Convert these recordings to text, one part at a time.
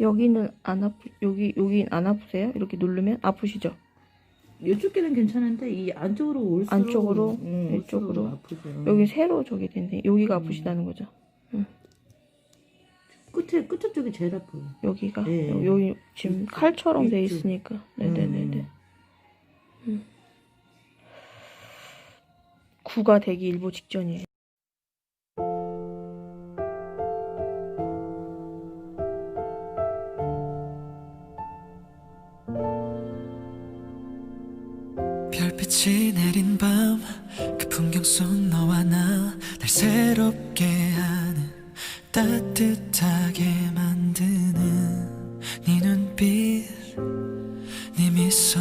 여기는 안 아프 여기 여기 안 아프세요? 이렇게 누르면 아프시죠? 이쪽 귀는 괜찮은데 이 안쪽으로 올수록 안쪽으로? 응, 올수록 이쪽으로? 아프죠. 여기 세로 저기 되는데 여기가 음. 아프시다는 거죠? 끝에 끝에 쪽이 제일 아파요. 여기가 예. 여- 여기 지금 이쪽, 칼처럼 돼. 있으니까 네네네네 음. 음. 구가 되기 일보 직전이에요. 별빛이 내린 밤 그 풍경 속 너와 나 날 새롭게 하는 따뜻하게 만드는 네 눈빛 네 미소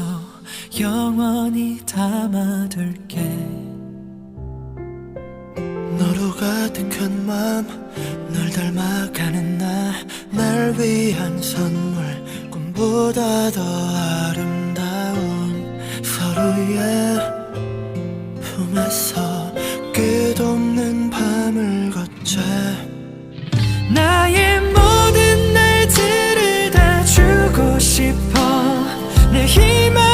영원히 담아둘게. 너로 가득한 맘널 닮아가는 나 날 위한 선물 꿈보다 더 아름다운 서로의 품에서 끝없는 밤을 걷자. 나의 모든 날들을 다 주고 싶어. 내 희망을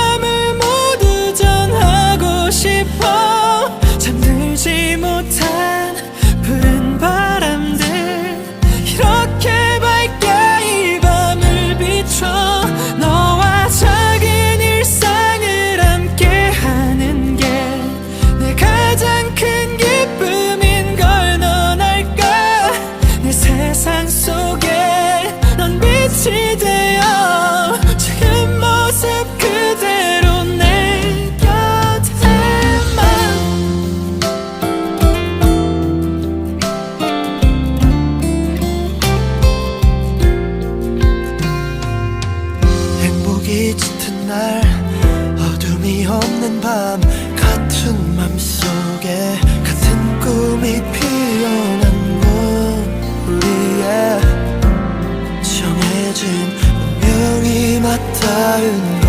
밤 같은 맘속에 같은 꿈이 피어난 건 우리의 정해진 운명이 맞닿은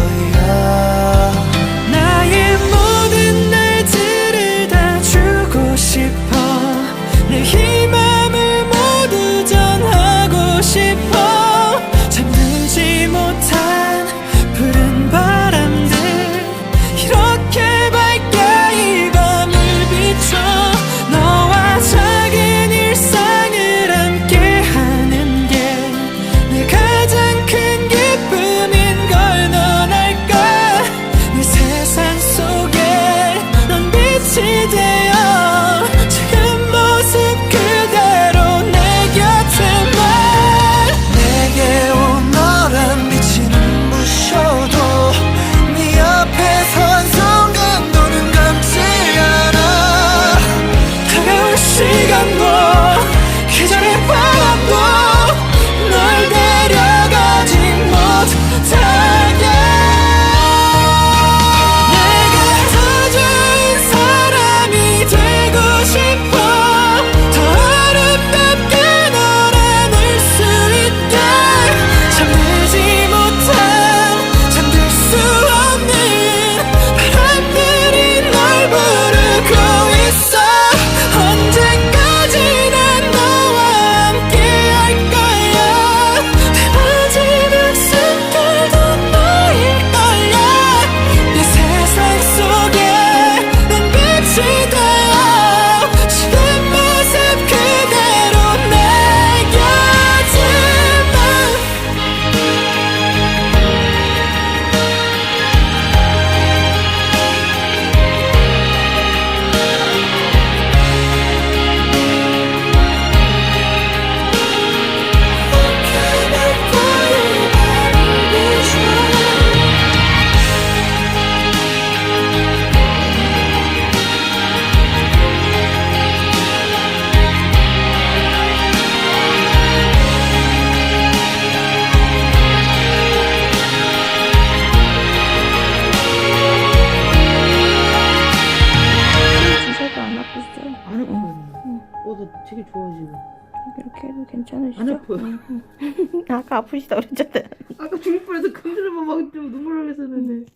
이렇게 해도 괜찮으시죠? 안 아파요. 응, 응. 아까 아프시다 그랬잖아요. 아까 죽을 뻔해서 큰절만 막좀 눈물 나겠었는데.